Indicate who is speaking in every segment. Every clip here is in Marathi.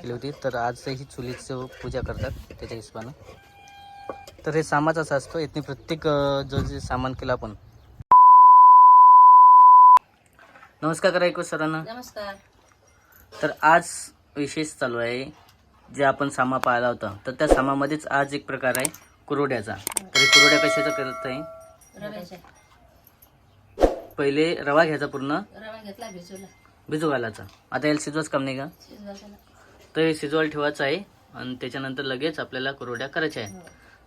Speaker 1: केली होती. तर आज ही चुलीचं पूजा करतात त्याच्या हिशोबानं. तर हे सामाच असा असतो. यातनी प्रत्येक जो जे सामान केलं आपण. नमस्कार करा ऐकू सरांना.
Speaker 2: नमस्कार.
Speaker 1: तर आज विशेष चालू आहे जे आपण सामा पाहिला होता. तर त्या सामामध्येच आज एक प्रकार आहे कुरोड्याचा तर हे कुरोड्या कशाचा करत आहे? पहिले रवा घ्यायचा पूर्ण.
Speaker 2: रवा घेतला भिजवला.
Speaker 1: भिजू घालायचा. आता याला शिजवाच काम नाही का? तर हे शिजवायला ठेवायचं आहे आणि त्याच्यानंतर लगेच आपल्याला कुरोड्या करायच्या आहे.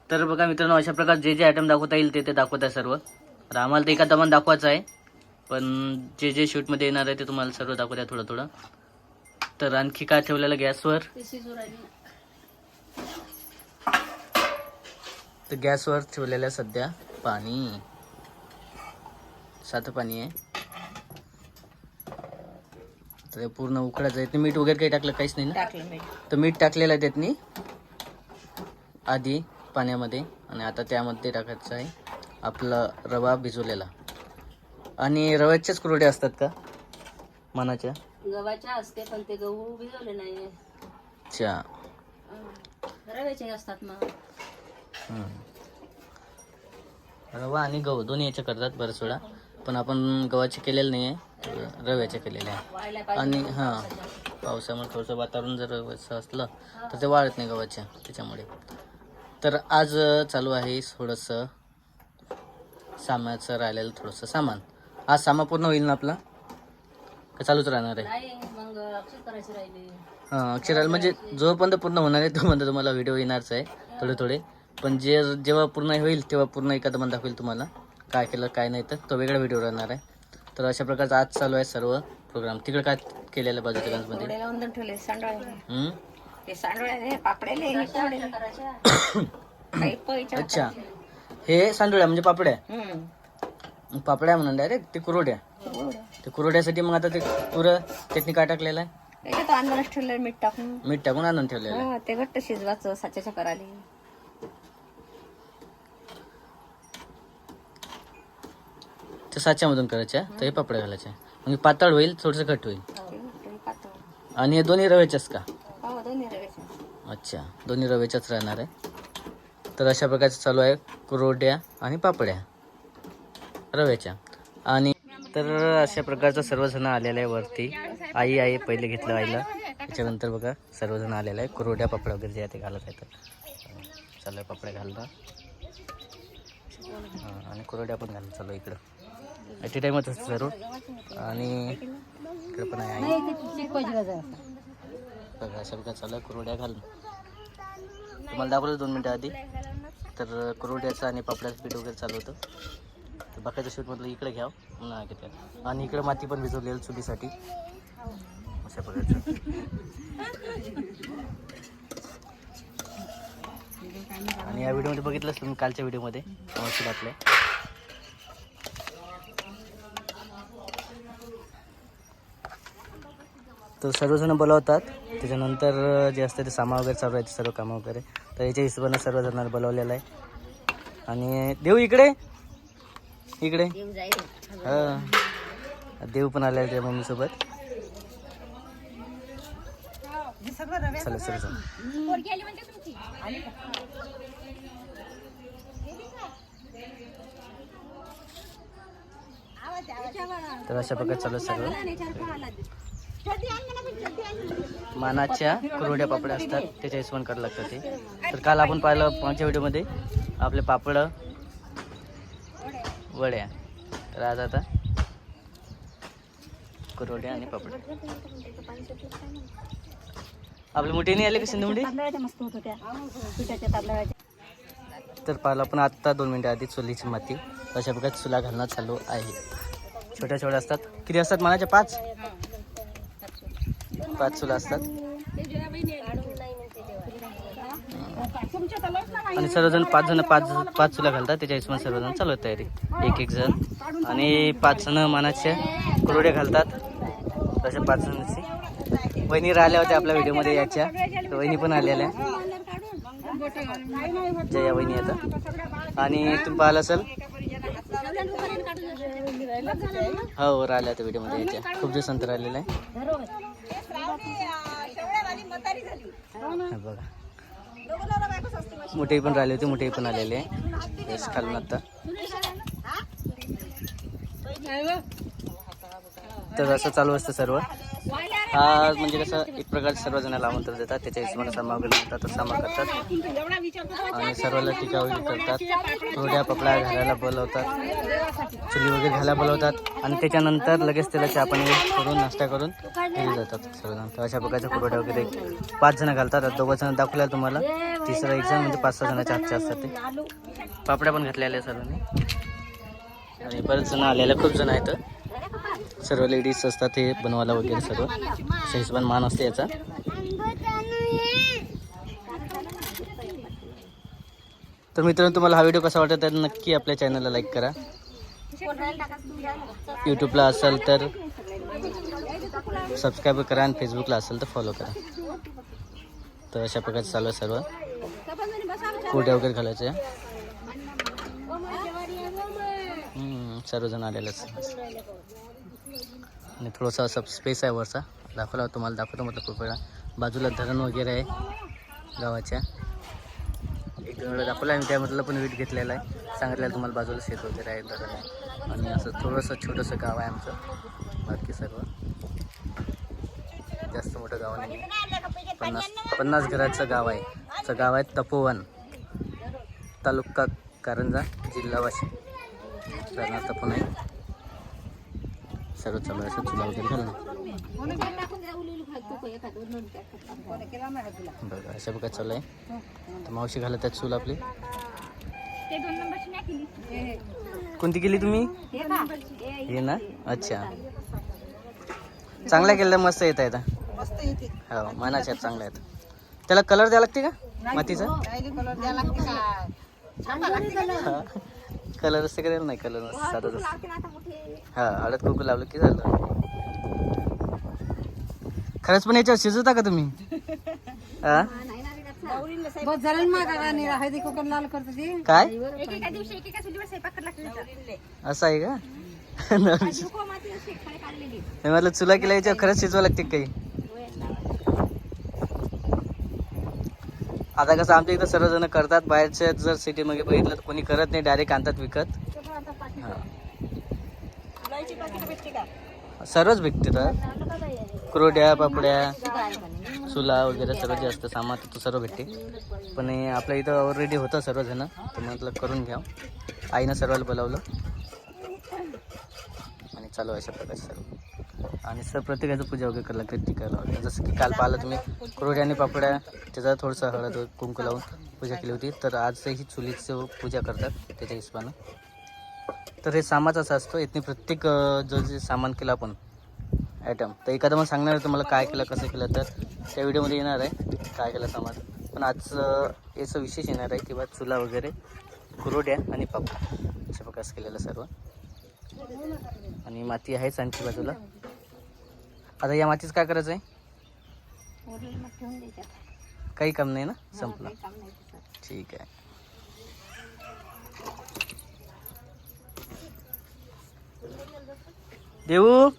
Speaker 1: तर बघा मित्रांनो अशा प्रकार जे जे आयटम दाखवता येईल ते ते दाखवत आहे सर्व. तर आम्हाला ते एका दमान दाखवायचं आहे. पण जे जे शूटमध्ये येणार आहे ते तुम्हाला सर्व दाखवत आहे थोडं थोडं. तर आणखी काय ठेवलेलं गॅसवर तर गॅसवर ठेवलेलं सध्या पाणी. साधं पाणी आहे. तर पूर्ण उकळायचं आहे. ते मीठ वगैरे काही टाकलं काहीच नाही ना?
Speaker 2: टाकलं मीठ
Speaker 1: तर मीठ टाकलेलं आहे त्यातनी. आधी पाण्यामध्ये आणि आता त्यामध्ये टाकायचं आहे आपला रवा भिजवलेला. आणि रव्याच्याच कुरड्या असतात का? मनाच्या?
Speaker 2: गव्हाच्या असते पण ते गहू भिजवले नाही.
Speaker 1: अच्छा.
Speaker 2: रव्याचे असतात मग.
Speaker 1: हम्म. रवा आणि गहू दोन्ही याच्या करतात बरंच वेळा पण आपण गव्हाचे केलेले नाही आहे रव्याचे केलेले आहे आणि हां पावसामुळे थोडंसं वातावरण जर असं असलं तर ते वाळत नाही गव्हाच्या त्याच्यामुळे. तर आज चालू आहे थोडंसं सामाचं राहिलेलं थोडंसं सामान. आज सामान पूर्ण होईल ना आपला? का चालूच राहणार आहे? हां अक्षराला म्हणजे जोपर्यंत पूर्ण होणार आहे तोपर्यंत तुम्हाला व्हिडिओ येणारच आहे थोडे थोडे. पण जे जेव्हा पूर्ण होईल तेव्हा पूर्ण एखादं मन दाखवेल तुम्हाला काय केलं काय नाही तर तो वेगळा व्हिडिओ राहणार आहे. तर अशा प्रकारचा आज चालू आहे सर्व प्रोग्राम तिकडे काय केलेलं आहे बाजूच्या
Speaker 3: वंदन ठेवले
Speaker 1: हम्म?
Speaker 3: ते सांडोळे पापडेले हे कोडे
Speaker 2: करायच्या
Speaker 3: काही पैच्या
Speaker 1: अच्छा. हे सांडोळ्या म्हणजे पापड्या?
Speaker 3: हम्म.
Speaker 1: पापड्या म्हणून डायरेक्ट ते कुरोड्या ते कुरोड्यासाठी मग आता ते कुरं चटणी काय टाकलेलं आहे?
Speaker 3: त्याच्यात अंदरच ठेवलं मीठ टाकून.
Speaker 1: मीठ टाकून आणून ठेवलेलं आहे.
Speaker 3: हा, ते घट्ट शिजवायचं साच्याच्या कराले
Speaker 1: ते साच्यामधून करायच्या तर हे पापड्या घालायच्या मग पातळ होईल थोडंसं घट होईल.
Speaker 3: पातळ.
Speaker 1: आणि हे दोन्ही रव्याच्याच का?
Speaker 3: हो
Speaker 1: अच्छा दोन्ही रव्याच्याच राहणार आहे. तर अशा प्रकारचं चालू आहे कुरोड्या आणि पापड्या. रव्याच्या. आणि तर अशा प्रकारचं सर्वजण आलेलं आहे वरती. आई आहे पहिले घेतलं आईला. त्याच्यानंतर बघा सर्वजण आलेलं आहे. कुरोड्या पापड्या वगैरे जे आहे ते घालत आहेत. चालू आहे पापड्या घालणं. हां आणि कुरोड्या पण घालणं चालू आहे इकडं. ॲट टाईमच असतं सर्व आणि इकडं पण आहे. बघा अशा चालू आहे कुरोड्या घालून. तुम्हाला दाखवलं दोन मिनटं आधी. तर कुरोड्याचं आणि पापड्याचं पीठ वगैरे चालू होतं. तर बाकीचं शूट म्हटलं इकडे घ्याव म्हणून घेतलं आणि इकडे माती पण भिजवलेली चुलीसाठी. अशा प्रकारचं. आणि या व्हिडिओमध्ये बघितलंच तुम्ही कालच्या व्हिडिओमध्ये अवश्य आपल्या तर सर्वजण बोलावतात. त्याच्यानंतर जे असतं ते सामा वगैरे चालू आहे सर्व कामं वगैरे. तर याच्या हिशोबानं सर्वजणांना बोलवलेलं आहे. आणि देव इकडे? इकडे? हा. देव पण आले त्या मम्मीसोबत. चला चला तर अशा प्रकारे चालू सगळं. मानाच्या कुरवड्या पापड्या असतात त्याच्या हिशोबाने करावं लागतं ते. तर काल आपण पाहिलं मागच्या व्हिडिओमध्ये आपले पापड वड्या. तर आज आता कुरवड्या आणि पापड. आपली मोठी नाही आले का सिंधुमुडी
Speaker 3: मस्त
Speaker 1: तर पाहिलं आपण आत्ता दोन मिनटं आधी चुलीची माती अशा प्रकारे चुला घालणं चालू आहे. छोट्या छोट्या असतात. किती असतात? मानाच्या पाच? पाच चुला असतात. आणि सर्वजण पाच जण पाच पाच चुला घालतात. त्याच्या हिशोबाने सर्वजण चालू तयारी. एक एक जण. आणि पाच जण मानाच्या कुरवड्या घालतात. तशा पाच जणांची. वहिनी राहिल्या होत्या आपल्या व्हिडिओमध्ये याच्या. तर वहिनी पण आलेल्या. जया वहिनी आता. आणि तुम्ही पाहिलं असेल? हो राहिल्या होत्या व्हिडिओमध्ये याच्या. खूप दिवसांतर आलेल्या आहे हे बघा. मोठे पण राहिले होते मोठे पण आलेले. आहे यश खालून आता. तर असं चालू असतं सर्व. हा म्हणजे कसं एक प्रकारचे सर्वजणाला आमंत्रण देतात त्याच्या हिशोबाने सामा वगैरे म्हणतात तर सामा करतात. आणि सर्वाला टीका वगैरे करतात. थोड्या पपड्या घालायला बोलवतात. चुली वगैरे घालायला बोलवतात. आणि त्याच्यानंतर लगेच त्याला चहा पाणी करून नाश्ता करून घरी जातात सर्वजण. तर अशा प्रकारच्या कुरवड्या वगैरे पाच जण घालतात. दोघं जण दाखवल्या तुम्हाला. तिसरा एक जण म्हणजे पाच सहा जणाच्या हातचे असतात ते. पापड्या पण घातलेल्या सर्वांनी. आणि बरेच जण आलेले खूप जण आहेत. सर्व लेडीज असतात हे बनवायला वगैरे सर्व अशा मान असते याचा. तर मित्रांनो तुम्हाला हा व्हिडिओ कसा वाटत तर नक्की आपल्या चॅनलला लाईक करा. यूट्यूबला असेल तर सबस्क्राईब करा आणि फेसबुकला असेल तर फॉलो करा. तर अशा प्रकारचं चालू आहे सर्व. कोट्या वगैरे घालायचे. सर्वजण सर्वजण आलेलेच. आणि थोडासा असा स्पेस आहे वरचा. दाखवला तुम्हाला दाखवतो म्हटलं खूप वेळा बाजूला धरण वगैरे आहे गावाच्या. एक दोन वेळा दाखवला आणि त्यामधलं पण वीट घेतलेला आहे. सांगितलेलं तुम्हाला बाजूला शेत वगैरे आहे धरण आहे. आणि असं थोडंसं छोटंसं गाव आहे आमचं. बाकी सर्व जास्त मोठं गाव नाही आहे. पन्नास पन्नास घराचं गाव आहे. असं गाव आहे तपोवन. तालुका कारंजा जिल्हा वाशिम. राहणार तपोवन आहे. सर्व चालू आहे. असं चुला वगैरे घालणं बघा अशा प्रकारे चालू आहे. तर मावशी घालत त्यात चूल आपली. कोणती केली तुम्ही? हे ना? अच्छा. चांगल्या केल्या मस्त येत आहेत. हो मनाच्या चांगल्या आहेत. त्याला कलर द्यावा लागते का? मातीचा? कलर असते का? नाही कलर साधं हा हळद कुकू लावलं की झालं. खरंच पण याच्यावर शिजवता का तुम्ही? हा?
Speaker 3: बस झालं मग आणि हळदी कुकर लाल करतो ती.
Speaker 1: काय?
Speaker 3: एकेका दिवशी एकेका चुलीवर स्वयंपाक लागतो
Speaker 1: असं आहे का? नाही म्हटलं चुला केल्या याच्यावर खरंच शिजवा लागते का काही? आता कसं आमच्या इथं सर्वजण करतात बाहेरच्या जर सिटीमध्ये बघितलं तर कोणी करत नाही डायरेक्ट आणतात विकत. हा. सर्वच भेटते तर. कुरोड्या पापड्या चुला वगैरे सर्व जे असतं सामान तर सर्व भेटते. पण आपल्या इथं ऑलरेडी होतं सर्वजणं तर म्हटलं करून घ्या आईनं सर्वाला बोलावलं. आणि चालू अशा प्रकारे सर्व. आणि सर प्रत्येकाचं पूजा वगैरे करायला लागते टीका जसं की काल पाहिलं तुम्ही कुरोड्या आणि पापड्या त्याचा थोडंसं हळद कुंकू लावून पूजा केली होती. तर आजही चुलीचं पूजा करतात त्याच्या हिशोबानं. तर हे सामाचाच असं असतो. इथने प्रत्येक जो जे सामान केलं आपण ॲटम तर एखादं मग सांगणार आहे तुम्हाला काय केलं कसं केलं तर त्या व्हिडिओमध्ये येणार आहे काय केलं सामान. पण आज याचं विशेष येणार आहे किंवा चुला वगैरे कुरोड्या आणि पापा अशा प्रकाश केलेलं सर्व. आणि माती आहेच आणखी बाजूला. आता या मातीचं काय करायचं आहे काही काम नाही ना? संपलं. ठीक आहे. देऊ?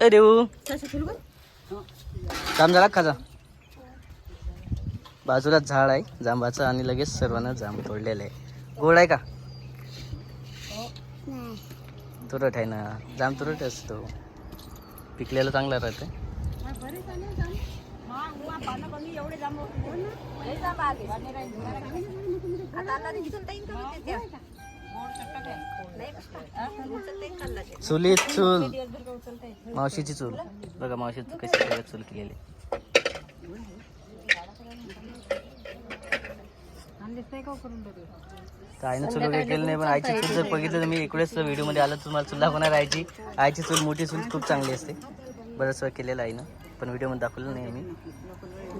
Speaker 1: ए देऊ. जाम झाला? खाजा बाजूला झाड आहे. जांबाचं आणि लगेच सर्वांना जांब तोडलेलं आहे. गोड आहे का? तुरट आहे ना. जाम तुरट असतो. पिकलेलं चांगलं राहते
Speaker 3: आता
Speaker 1: चुलीत चूल. मावशीची चूल. बघा मावशी कशी सगळ्यात चूल केलेली.
Speaker 3: आणलीच नाही का करून देते?
Speaker 1: तर आईनं चूल वगैरे केलं नाही पण आईची चूल जर बघितलं तर मी इकडेच व्हिडिओमध्ये आलं तर तुम्हाला चूल दाखवणार आईची. आईची चूल मोठी चूल खूप चांगली असते. बरंच वेळ केलेलं आईनं पण व्हिडिओमध्ये दाखवलं नाही मी.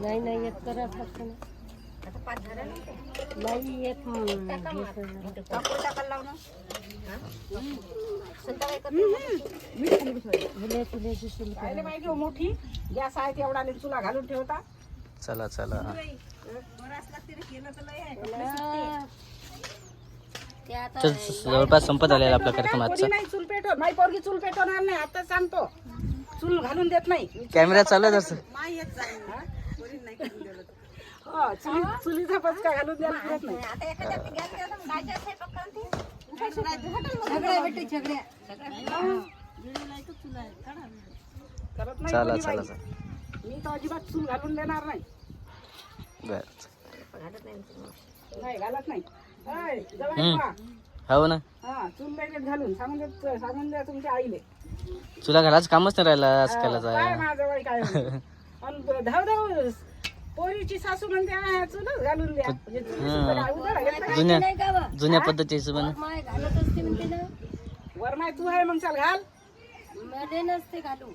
Speaker 2: नाही नाही
Speaker 4: मोठी गॅस आहे तेवढा चुला घालून ठेवता
Speaker 1: चला चला जवळपास संपत आलेला आपला कार्यक्रम आजचा.
Speaker 4: नाही चूल पेटवत. माझी पोरगी चूल पेटवणार नाही. आता सांगतो. चूल घालून देत नाही.
Speaker 1: कॅमेरा चालू आहे तसं.
Speaker 4: नाही. हो चुली चुलीचा पचका घालून द्यायला पुरत नाही.
Speaker 3: आता एखाद्या गॅस गेला तर गायच्या स्वयंपाक करते
Speaker 4: करत नाही
Speaker 1: चला
Speaker 4: कोणी
Speaker 1: चला
Speaker 4: बाई.
Speaker 1: चला.
Speaker 4: मी तर अजिबात चूल घालून देणार नाही.
Speaker 1: बर.
Speaker 4: नाही घालत नाही. ऐ, जवळ
Speaker 1: हम्म.
Speaker 4: पहा.
Speaker 1: हो ना?
Speaker 4: हा चूल घालून. सांगून द्या सांगून द्या तुमच्या आईले.
Speaker 1: तुला घराचं कामच नाही राहिलं आज
Speaker 4: काय माझ्याजवळ काय आणि धाव धाव पोरीची सासू म्हणते "हा, चूलच घालून द्या. म्हणजे चुलीचं तर काय उधार घेतलं?
Speaker 1: जुन्या
Speaker 2: नाही का बा?
Speaker 1: जुन्या पद्धतीची हिशोबाने
Speaker 2: माय घालत असते म्हणते ना.
Speaker 4: वर माय तू आहे मग चाल घाल.
Speaker 2: मध्ये नसते घालू.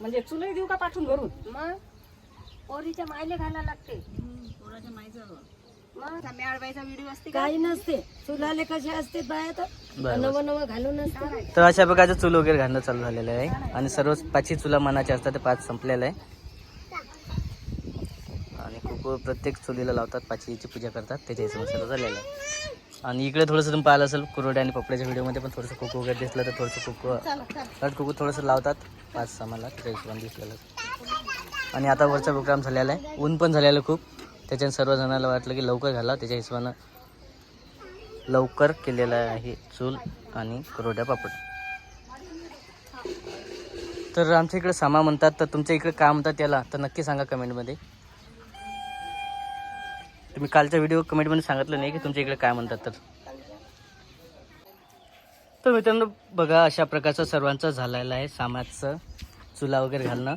Speaker 4: म्हणजे चुलही देऊ का पाठवून घरून?
Speaker 2: मग? पोरीच्या मायले घाला लागते. मग?
Speaker 3: मेळवायचा व्हिडिओ असते
Speaker 2: काही नसते. चुलाले कसे असते बाया तर?
Speaker 1: बरं
Speaker 2: नवं नवं घालून असते.
Speaker 1: तर अशा प्रकारचं चूल वगैरे घालणं चालू झालेलं आहे. आणि सर्व पाचही चुला मनाच्या असतात ते पाच संपलेलं आहे. लोक प्रत्येक चुलीला लावतात पाचवीची पूजा करतात त्याच्या हिशोबाने सर्व झालेलं आहे. आणि इकडे थोडंसं तुम्ही पाहिलं असेल कुरोड्या आणि पपड्याच्या व्हिडिओमध्ये पण थोडंसं कुकू वगैरे दिसलं तर थोडंसं कुकू हळद कुकू थोडंसं लावतात पाच सामाला त्याच्या हिशोबाने दिसलेलं आणि आता वरचा प्रोग्राम झालेला आहे. ऊन पण झालेलं खूप. त्याच्याने सर्वजणाला वाटलं की लवकर घाला त्याच्या हिशोबानं लवकर केलेला आहे चूल आणि कुरोड्या पापड. तर आमच्या इकडे सामा म्हणतात तर तुमच्या इकडे काय म्हणतात त्याला तर नक्की सांगा कमेंटमध्ये. तुम्ही कालच्या व्हिडिओ कमेंटमध्ये सांगितलं नाही की तुमच्या इकडे काय म्हणतात तर. तर मित्रांनो बघा अशा प्रकारचं सर्वांचं झालेलं आहे सामाचं चुला वगैरे घालणं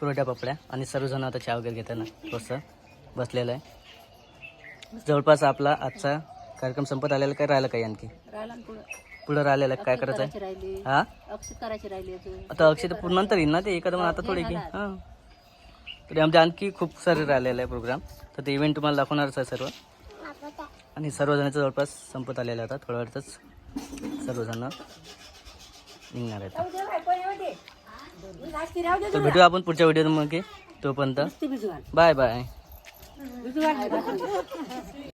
Speaker 1: कुरड्या पपड्या आणि सर्वजण आता चहा वगैरे घेताना थोडंसं बसलेलं आहे. जवळपास आपला आजचा कार्यक्रम संपत आलेला काय? राहिलं काही आणखी?
Speaker 2: पुढं.
Speaker 1: राहिलेलं काय करायचं आहे हा?
Speaker 2: अक्षित करायची राहिली
Speaker 1: आता अक्षय पूर्ण नंतर येईल ना ते? एखादं आता थोडे की. हां. तरी आमच्या आणखी खूप सारे राहिलेलं आहे प्रोग्राम तर ते इव्हेंट तुम्हाला दाखवणारच आहे सर्व. आणि सर्वजणांचं जवळपास संपत आलेलं आता. थोड्या वेळातच सर्वजण निघणार आहेत. तर भेटू आपण पुढच्या व्हिडिओ मग तोपर्यंत. Bye bye